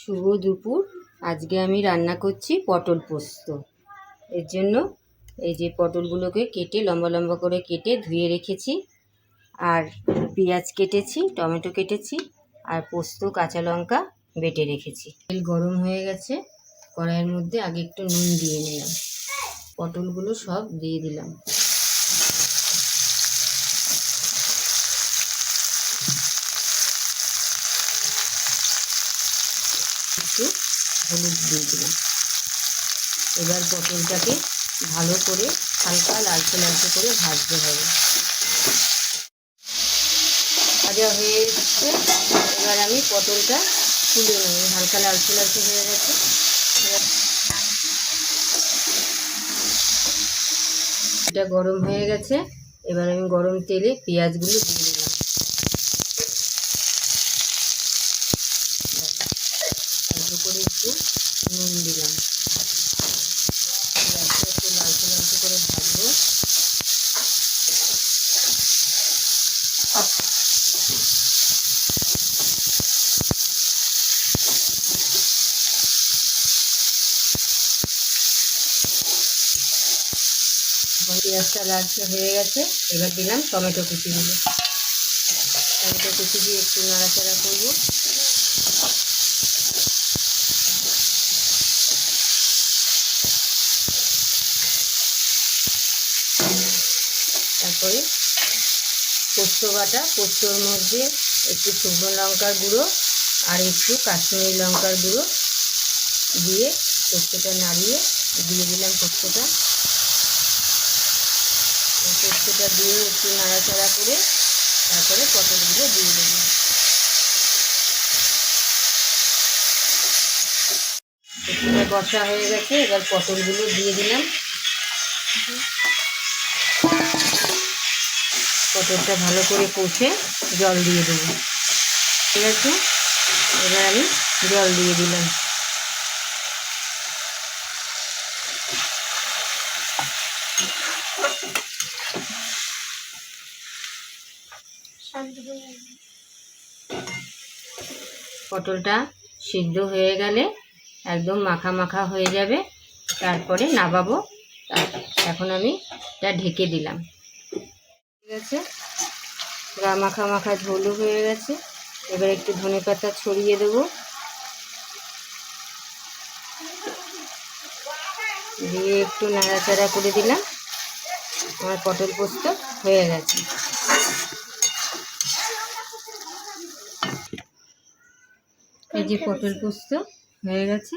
শুভ দুপুর। আজকে আমি রান্না করছি পটল পোস্ত। এর জন্য এই যে পটলগুলোকে কেটে, লম্বা লম্বা করে কেটে ধুয়ে রেখেছি। আর পেঁয়াজ কেটেছি, টমেটো কেটেছি, আর পোস্ত, কাঁচা লঙ্কা বেটে রেখেছি। তেল গরম হয়ে গেছে, কড়াইয়ের মধ্যে আগে একটু নুন দিয়ে নিলাম। পটলগুলো সব দিয়ে দিলাম। একটু হলুদ দিয়ে দিলাম। এবার পটলটাকে ভালো করে হালকা লালচে লালচে করে ভাজতে হবে। ভাজা হয়ে এসছে। এবার আমি পটলটা তুলে নেব। হালকা লালচে লালচে হয়ে গেছে। এটা গরম হয়ে গেছে। এবার আমি গরম তেলে পেঁয়াজগুলো দিয়ে দিলাম অল্প করে একটু নুন দিলাম। পেঁয়াজটা একটু লালচে লালচে করে ভাজবো। পেঁয়াজটা লালচে হয়ে গেছে, এবার দিলাম টমেটো কুচিগুলো টমেটো কুচি দিয়ে একটু নাড়াচাড়া করব। তারপরে পোস্ত বাটা, পোস্তর মধ্যে একটু শুকনো লঙ্কার গুঁড়ো আর একটু কাশ্মীরি লঙ্কার গুঁড়ো দিয়ে পোস্তটা নাড়িয়ে দিয়ে দিলাম পোস্তটা। পোস্তটা দিয়ে একটু নাড়াচাড়া করে তারপরে পটলগুলো দিয়ে দেবো। পোস্তটা বসা হয়ে গেছে, এবার পটলগুলো দিয়ে দিলাম। পটলটা ভালো করে কষে জল দিয়ে দেবো। ঠিক আছে? এবার আমি জল দিয়ে দিলাম। পটলটা সিদ্ধ হয়ে গেলে একদম মাখা মাখা হয়ে যাবে। তারপরে নাবাবো। এখন আমি এটা ঢেকে দিলাম। আছে গা মাখা মাখা ঝোলও হয়ে গেছে। এবার একটু ধনে পাতা ছড়িয়ে দেবো। দিয়ে একটু নাড়াচাড়া করে দিলাম। আমার পটল পোস্ত হয়ে গেছে। এই যে পটল পোস্ত হয়ে গেছে।